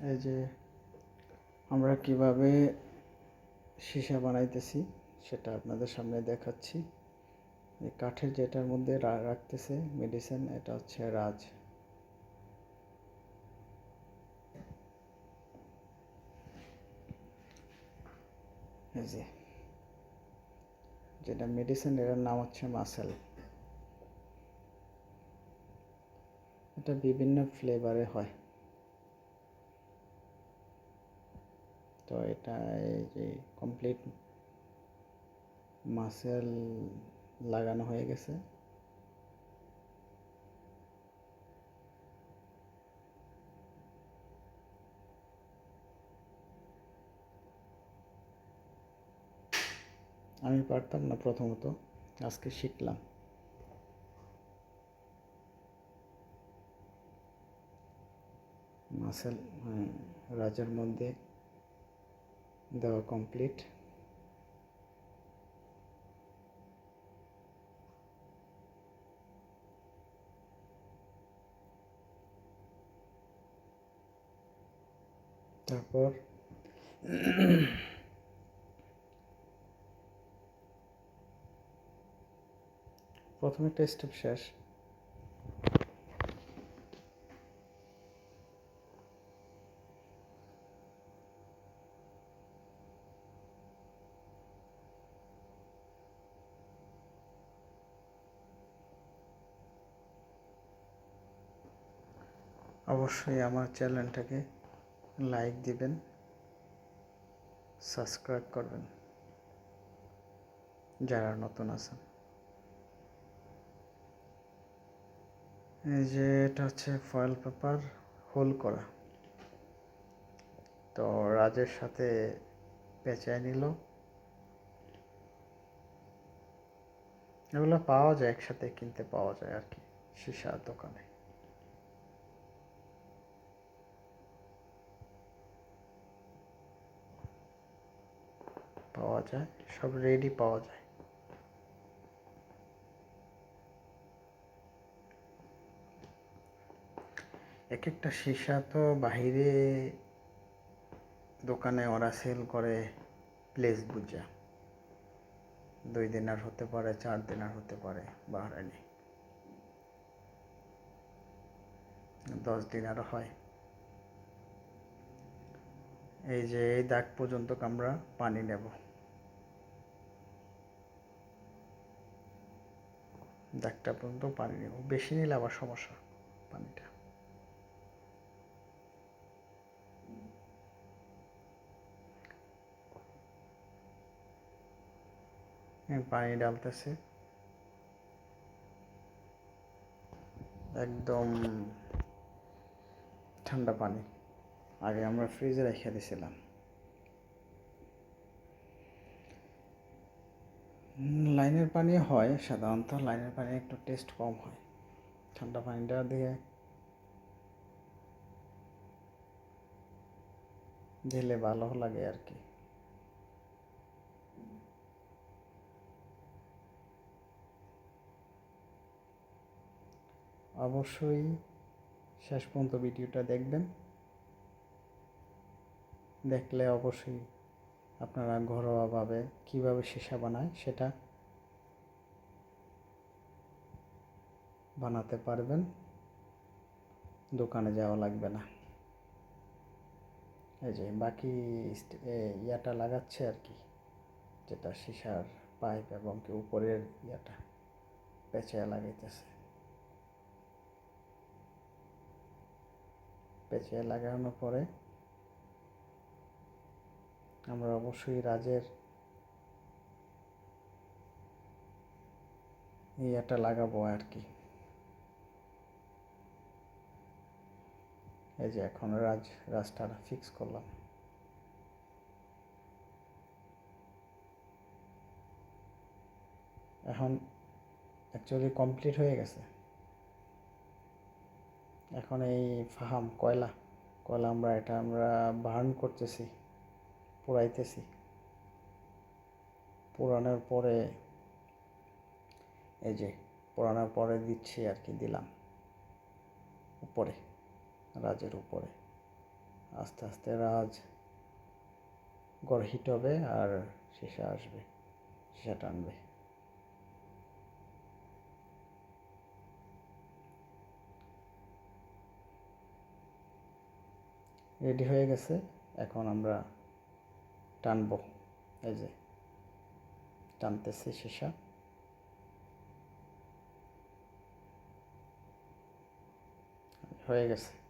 এই যে আমরা কীভাবে সীসা বানাইতেছি সেটা আপনাদের সামনে দেখাচ্ছি। এই কাঠের যেটার মধ্যে রাখতেছে মেডিসিন এটা হচ্ছে রাজ। যেটা মেডিসিন এটার নাম হচ্ছে মাসেল এটা বিভিন্ন ফ্লেভারে হয়। তো এটা এই যে কমপ্লিট মাসেল লাগানো হয়ে গেছে। আমি পারতাম না প্রথমত, আজকে শিখলাম। মাসেল রাজার মধ্যে দেওয়া কমপ্লিট তারপর প্রথম একটা স্টেপ শেষ। অবশ্যই আমার চ্যানেলটাকে লাইক দিবেন, সাবস্ক্রাইব করবেন, যারা নতুন আছেন। এই যে এটা হচ্ছে ফয়েল পেপার হোল করা। তো রাজের সাথে পেঁচায় নিল। এগুলো পাওয়া যায়, একসাথে কিনতে পাওয়া যায় আর কি, সীসার দোকানে। পাওয়া যায়, সব রেডি পাওয়া যায়। এক একটা সীসা তো বাহিরে দোকানে ওরা সেল করে প্লেস বুঝা। দুই দিনার হতে পারে, চার দিনার হতে পারে বাহারানি দশ দিনার হয়। এই যে এই দাগ পর্যন্ত আমরা পানি নেব। দাগটা পর্যন্ত পানি নেব। বেশি নিলে আবার সমস্যা পানিটা। পানি ডালতেছে। একদম ঠান্ডা পানি। আগে আমরা ফ্রিজে রেখে দিয়েছিলাম লাইনের পানি হয়, সাধারণত লাইনের পানি একটু টেস্ট কম হয়। ঠান্ডা পানিটা দিয়ে দিলে ভালো লাগে আর কি অবশ্যই শেষ পর্যন্ত ভিডিওটা দেখবেন। দেখলে অবশ্যই আপনারা ঘরোয়াভাবে কীভাবে সীসা বানায় সেটা বানাতে পারবেন। দোকানে যাওয়া লাগবে না। এই যে বাকি ইয়াটা লাগাচ্ছে আর কি, যেটা সীসার পাইপ এবং কি উপরের ইয়াটা পেঁচায় লাগাইতেছে। পেঁচিয়ে লাগানোর পরে আমরা অবশ্যই রাজের ইয়েটা লাগাবো আর কি। এই যে এখন রাজ, রাজটা ফিক্স করলাম। এখন অ্যাকচুয়ালি কমপ্লিট হয়ে গেছে। এখন এই ফাহাম, কয়লা কয়লা আমরা এটা আমরা বার্ন করতেছি। পোড়াইতেছি পোড়ানোর পরে এই যে পোড়ানোর পরে দিচ্ছি আর কি, দিলাম। উপরে, রাজের উপরে। আস্তে আস্তে রাজ গড় হিট হবে আর সীসা আসবে, সীসা টানবে। রেডি হয়ে গেছে। এখন আমরা টানবো। এই যে টানতেছি সীসা। হয়ে গেছে।